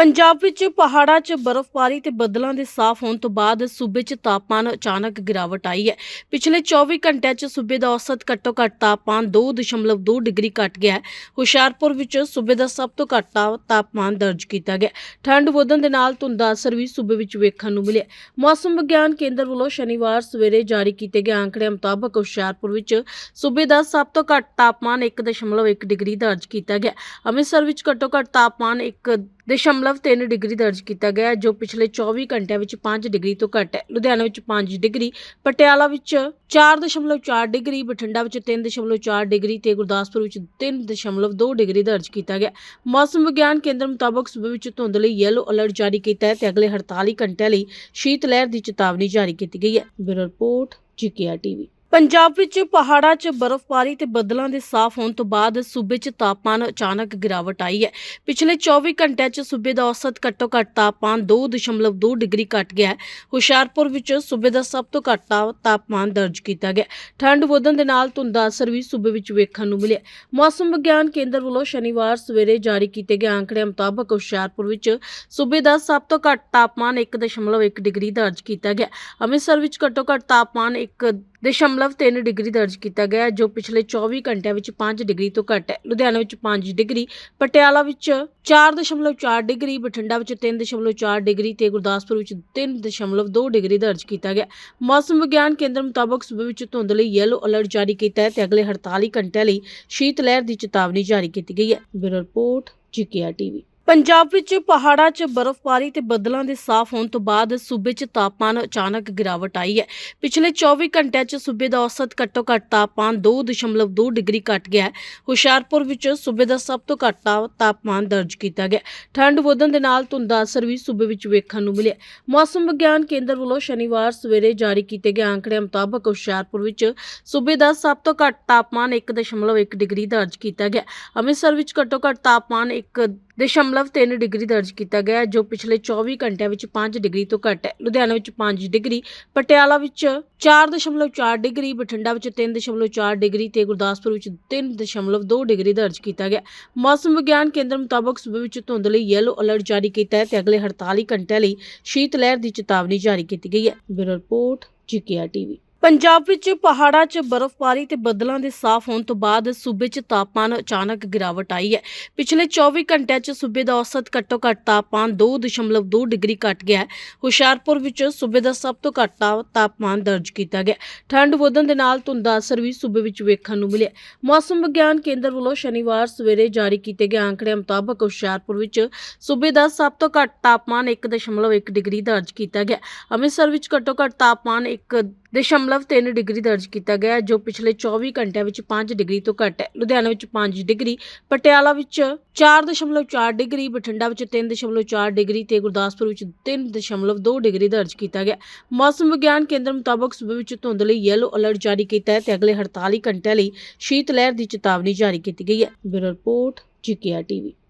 ਪੰਜਾਬ ਵਿੱਚ ਪਹਾੜਾਂ 'ਚ ਬਰਫ਼ਬਾਰੀ ਤੇ ਬੱਦਲਾਂ ਦੇ ਸਾਫ਼ ਹੋਣ ਤੋਂ ਬਾਅਦ ਸੂਬੇ 'ਚ ਤਾਪਮਾਨ ਅਚਾਨਕ ਗਿਰਾਵਟ ਆਈ ਹੈ। ਪਿਛਲੇ 24 ਘੰਟਿਆਂ 'ਚ ਸੂਬੇ ਦਾ ਔਸਤ ਘੱਟੋ ਘੱਟ ਤਾਪਮਾਨ 2.2 ਡਿਗਰੀ ਘਟ ਗਿਆ ਹੈ। ਹੁਸ਼ਿਆਰਪੁਰ ਵਿੱਚ ਸੂਬੇ ਦਾ ਸਭ ਤੋਂ ਘੱਟ ਤਾ- ਤਾਪਮਾਨ ਦਰਜ ਕੀਤਾ ਗਿਆ। ਠੰਡ ਵਧਣ ਦੇ ਨਾਲ ਧੁੰਦ ਦਾ ਅਸਰ ਵੀ ਸੂਬੇ ਵਿੱਚ ਵੇਖਣ ਨੂੰ ਮਿਲਿਆ ਮੌਸਮ ਵਿਗਿਆਨ ਕੇਂਦਰ ਵੱਲੋਂ ਸ਼ਨੀਵਾਰ ਸਵੇਰੇ ਜਾਰੀ ਕੀਤੇ ਗਏ ਅੰਕੜਿਆਂ ਮੁਤਾਬਕ ਹੁਸ਼ਿਆਰਪੁਰ ਵਿੱਚ ਸੂਬੇ ਦਾ ਸਭ ਤੋਂ ਘੱਟ ਤਾਪਮਾਨ 1.1 ਡਿਗਰੀ ਦਰਜ ਕੀਤਾ ਗਿਆ ਅੰਮ੍ਰਿਤਸਰ ਵਿੱਚ ਘੱਟੋ ਘੱਟ ਤਾਪਮਾਨ 1.3 ਡਿਗਰੀ ਦਰਜ ਕੀਤਾ ਗਿਆ ਜੋ ਪਿਛਲੇ 24 ਘੰਟਿਆਂ ਵਿੱਚ 5 ਡਿਗਰੀ ਤੋਂ ਘੱਟ ਹੈ। ਲੁਧਿਆਣਾ ਵਿੱਚ 5 ਡਿਗਰੀ, ਪਟਿਆਲਾ ਵਿੱਚ 4.4 ਡਿਗਰੀ, ਬਠਿੰਡਾ ਵਿੱਚ 3.4 ਡਿਗਰੀ ਤੇ ਗੁਰਦਾਸਪੁਰ ਵਿੱਚ 3.2 ਡਿਗਰੀ ਦਰਜ ਕੀਤਾ ਗਿਆ ਮੌਸਮ ਵਿਗਿਆਨ ਕੇਂਦਰ ਮੁਤਾਬਕ ਸੂਬੇ ਵਿੱਚ ਧੁੰਦ ਲਈ ਯੈਲੋ ਅਲਰਟ ਜਾਰੀ ਕੀਤਾ ਹੈ ਤੇ ਅਗਲੇ 48 ਘੰਟਿਆਂ ਲਈ ਸ਼ੀਤ ਲਹਿਰ ਦੀ ਚੇਤਾਵਨੀ ਜਾਰੀ ਕੀਤੀ ਗਈ ਹੈ। Bureau report GKR TV Punjab ਵਿੱਚ ਪਹਾੜਾਂ 'ਚ ਬਰਫ਼ਬਾਰੀ ਤੇ ਬੱਦਲਾਂ ਦੇ ਸਾਫ਼ ਹੋਣ ਤੋਂ ਬਾਅਦ ਸੂਬੇ 'ਚ ਤਾਪਮਾਨ ਅਚਾਨਕ ਗਿਰਾਵਟ ਆਈ ਹੈ। ਪਿਛਲੇ 24 ਘੰਟਿਆਂ 'ਚ ਸੂਬੇ ਦਾ ਔਸਤ ਘੱਟੋ-ਘੱਟ ਤਾਪਮਾਨ 2.2 ਡਿਗਰੀ ਘਟ ਗਿਆ ਹੈ। ਹੁਸ਼ਿਆਰਪੁਰ ਵਿੱਚ ਸੂਬੇ ਦਾ ਸਭ ਤੋਂ ਘੱਟ ਤਾਪਮਾਨ ਦਰਜ ਕੀਤਾ ਗਿਆ ਠੰਡ ਵਧਣ ਦੇ ਨਾਲ ਧੁੰਦ ਦਾ ਅਸਰ ਵੀ ਸੂਬੇ ਵਿੱਚ ਵੇਖਣ ਨੂੰ ਮਿਲਿਆ ਮੌਸਮ ਵਿਗਿਆਨ ਕੇਂਦਰ ਵੱਲੋਂ ਸ਼ਨੀਵਾਰ ਸਵੇਰੇ ਜਾਰੀ ਕੀਤੇ ਗਏ ਅੰਕੜਿਆਂ ਮੁਤਾਬਕ ਹੁਸ਼ਿਆਰਪੁਰ ਵਿੱਚ ਸੂਬੇ ਦਾ ਸਭ ਤੋਂ ਘੱਟ ਤਾਪਮਾਨ 1.1 ਡਿਗਰੀ ਦਰਜ ਕੀਤਾ ਗਿਆ ਅੰਮ੍ਰਿਤਸਰ ਵਿੱਚ ਘੱਟੋ-ਘੱਟ ਤਾਪਮਾਨ 1 0.3 ਡਿਗਰੀ ਦਰਜ ਕੀਤਾ ਗਿਆ ਜੋ ਪਿਛਲੇ 24 ਘੰਟਿਆਂ ਵਿੱਚ 5 ਡਿਗਰੀ ਤੋਂ ਘੱਟ ਹੈ। ਲੁਧਿਆਣਾ ਵਿੱਚ 5 ਡਿਗਰੀ, ਪਟਿਆਲਾ ਵਿੱਚ 4.4 ਡਿਗਰੀ, ਬਠਿੰਡਾ ਵਿੱਚ 3.4 ਡਿਗਰੀ ਤੇ ਗੁਰਦਾਸਪੁਰ ਵਿੱਚ 3.2 ਡਿਗਰੀ ਦਰਜ ਕੀਤਾ ਗਿਆ ਮੌਸਮ ਵਿਗਿਆਨ ਕੇਂਦਰ ਮੁਤਾਬਕ ਸੂਬੇ ਵਿੱਚ ਧੁੰਦ ਲਈ ਯੈਲੋ ਅਲਰਟ ਜਾਰੀ ਕੀਤਾ ਹੈ ਤੇ ਅਗਲੇ 48 ਘੰਟਿਆਂ ਲਈ ਸ਼ੀਤ ਲਹਿਰ ਦੀ ਚੇਤਾਵਨੀ ਜਾਰੀ ਕੀਤੀ ਗਈ ਹੈ। Bureau report GKR TV Punjab ਵਿੱਚ ਪਹਾੜਾਂ 'ਚ ਬਰਫ਼ਬਾਰੀ ਤੇ ਬੱਦਲਾਂ ਦੇ ਸਾਫ਼ ਹੋਣ ਤੋਂ ਬਾਅਦ ਸੂਬੇ 'ਚ ਤਾਪਮਾਨ ਅਚਾਨਕ ਗਿਰਾਵਟ ਆਈ ਹੈ। ਪਿਛਲੇ 24 ਘੰਟਿਆਂ 'ਚ ਸੂਬੇ ਦਾ ਔਸਤ ਘੱਟੋ ਘੱਟ ਤਾਪਮਾਨ 2.2 ਡਿਗਰੀ ਘਟ ਗਿਆ ਹੈ। ਹੁਸ਼ਿਆਰਪੁਰ ਵਿੱਚ ਸੂਬੇ ਦਾ ਸਭ ਤੋਂ ਘੱਟ ਤਾ- ਤਾਪਮਾਨ ਦਰਜ ਕੀਤਾ ਗਿਆ। ਠੰਡ ਵਧਣ ਦੇ ਨਾਲ ਧੁੰਦ ਦਾ ਅਸਰ ਵੀ ਸੂਬੇ ਵਿੱਚ ਵੇਖਣ ਨੂੰ ਮਿਲਿਆ। ਮੌਸਮ ਵਿਗਿਆਨ ਕੇਂਦਰ ਵੱਲੋਂ ਸ਼ਨੀਵਾਰ ਸਵੇਰੇ ਜਾਰੀ ਕੀਤੇ ਗਏ ਅੰਕੜਿਆਂ ਮੁਤਾਬਕ ਹੁਸ਼ਿਆਰਪੁਰ ਵਿੱਚ ਸੂਬੇ ਦਾ ਸਭ ਤੋਂ ਘੱਟ ਤਾਪਮਾਨ 1.1 ਡਿਗਰੀ ਦਰਜ ਕੀਤਾ ਗਿਆ। ਅੰਮ੍ਰਿਤਸਰ ਵਿੱਚ ਘੱਟੋ ਘੱਟ ਤਾਪਮਾਨ 1.3 ਡਿਗਰੀ ਦਰਜ ਕੀਤਾ ਗਿਆ ਜੋ ਪਿਛਲੇ 24 ਘੰਟਿਆਂ ਵਿੱਚ 5 ਡਿਗਰੀ ਤੋਂ ਘੱਟ ਹੈ। ਲੁਧਿਆਣਾ ਵਿੱਚ 5 ਡਿਗਰੀ, ਪਟਿਆਲਾ ਵਿੱਚ 4.4 ਡਿਗਰੀ, ਬਠਿੰਡਾ ਵਿੱਚ 3.4 ਡਿਗਰੀ ਤੇ ਗੁਰਦਾਸਪੁਰ ਵਿੱਚ 3.2 ਡਿਗਰੀ ਦਰਜ ਕੀਤਾ ਗਿਆ ਮੌਸਮ ਵਿਗਿਆਨ ਕੇਂਦਰ ਮੁਤਾਬਕ ਸੂਬੇ ਵਿੱਚ ਧੁੰਦ ਲਈ ਯੈਲੋ ਅਲਰਟ ਜਾਰੀ ਕੀਤਾ ਹੈ ਤੇ ਅਗਲੇ 48 ਘੰਟਿਆਂ ਲਈ ਸ਼ੀਤ ਲਹਿਰ ਦੀ ਚੇਤਾਵਨੀ ਜਾਰੀ ਕੀਤੀ ਗਈ ਹੈ। Bureau report GKR TV Punjab ਵਿੱਚ ਪਹਾੜਾਂ 'ਚ ਬਰਫ਼ਬਾਰੀ ਤੇ ਬੱਦਲਾਂ ਦੇ ਸਾਫ਼ ਹੋਣ ਤੋਂ ਬਾਅਦ ਸੂਬੇ 'ਚ ਤਾਪਮਾਨ ਅਚਾਨਕ ਗਿਰਾਵਟ ਆਈ ਹੈ। ਪਿਛਲੇ 24 ਘੰਟਿਆਂ 'ਚ ਸੂਬੇ ਦਾ ਔਸਤ ਘੱਟੋ ਘੱਟ ਤਾਪਮਾਨ 2.2 ਡਿਗਰੀ ਘਟ ਗਿਆ ਹੈ। ਹੁਸ਼ਿਆਰਪੁਰ ਵਿੱਚ ਸੂਬੇ ਦਾ ਸਭ ਤੋਂ ਘੱਟ ਤਾ- ਤਾਪਮਾਨ ਦਰਜ ਕੀਤਾ ਗਿਆ ਠੰਡ ਵਧਣ ਦੇ ਨਾਲ ਧੁੰਦ ਦਾ ਅਸਰ ਵੀ ਸੂਬੇ ਵਿੱਚ ਵੇਖਣ ਨੂੰ ਮਿਲਿਆ ਮੌਸਮ ਵਿਗਿਆਨ ਕੇਂਦਰ ਵੱਲੋਂ ਸ਼ਨੀਵਾਰ ਸਵੇਰੇ ਜਾਰੀ ਕੀਤੇ ਗਏ ਅੰਕੜਿਆਂ ਮੁਤਾਬਕ ਹੁਸ਼ਿਆਰਪੁਰ ਵਿੱਚ ਸੂਬੇ ਦਾ ਸਭ ਤੋਂ ਘੱਟ ਤਾਪਮਾਨ 1.1 ਡਿਗਰੀ ਦਰਜ ਕੀਤਾ ਗਿਆ ਅੰਮ੍ਰਿਤਸਰ ਵਿੱਚ ਘੱਟੋ ਘੱਟ ਤਾਪਮਾਨ 1.3 ਡਿਗਰੀ ਦਰਜ ਕੀਤਾ ਗਿਆ ਜੋ ਪਿਛਲੇ 24 ਘੰਟਿਆਂ ਵਿੱਚ 5 ਡਿਗਰੀ ਤੋਂ ਘੱਟ ਹੈ। ਲੁਧਿਆਣਾ ਵਿੱਚ 5 ਡਿਗਰੀ, ਪਟਿਆਲਾ ਵਿੱਚ 4.4 ਡਿਗਰੀ, ਬਠਿੰਡਾ ਵਿੱਚ 3.4 ਡਿਗਰੀ ਤੇ ਗੁਰਦਾਸਪੁਰ ਵਿੱਚ 3.2 ਡਿਗਰੀ ਦਰਜ ਕੀਤਾ ਗਿਆ ਮੌਸਮ ਵਿਗਿਆਨ ਕੇਂਦਰ ਮੁਤਾਬਕ ਸੂਬੇ ਵਿੱਚ ਧੁੰਦ ਲਈ ਯੈਲੋ ਅਲਰਟ ਜਾਰੀ ਕੀਤਾ ਹੈ ਤੇ ਅਗਲੇ 48 ਘੰਟਿਆਂ ਲਈ ਸ਼ੀਤ ਲਹਿਰ ਦੀ ਚੇਤਾਵਨੀ ਜਾਰੀ ਕੀਤੀ ਗਈ ਹੈ। Bureau report GKR TV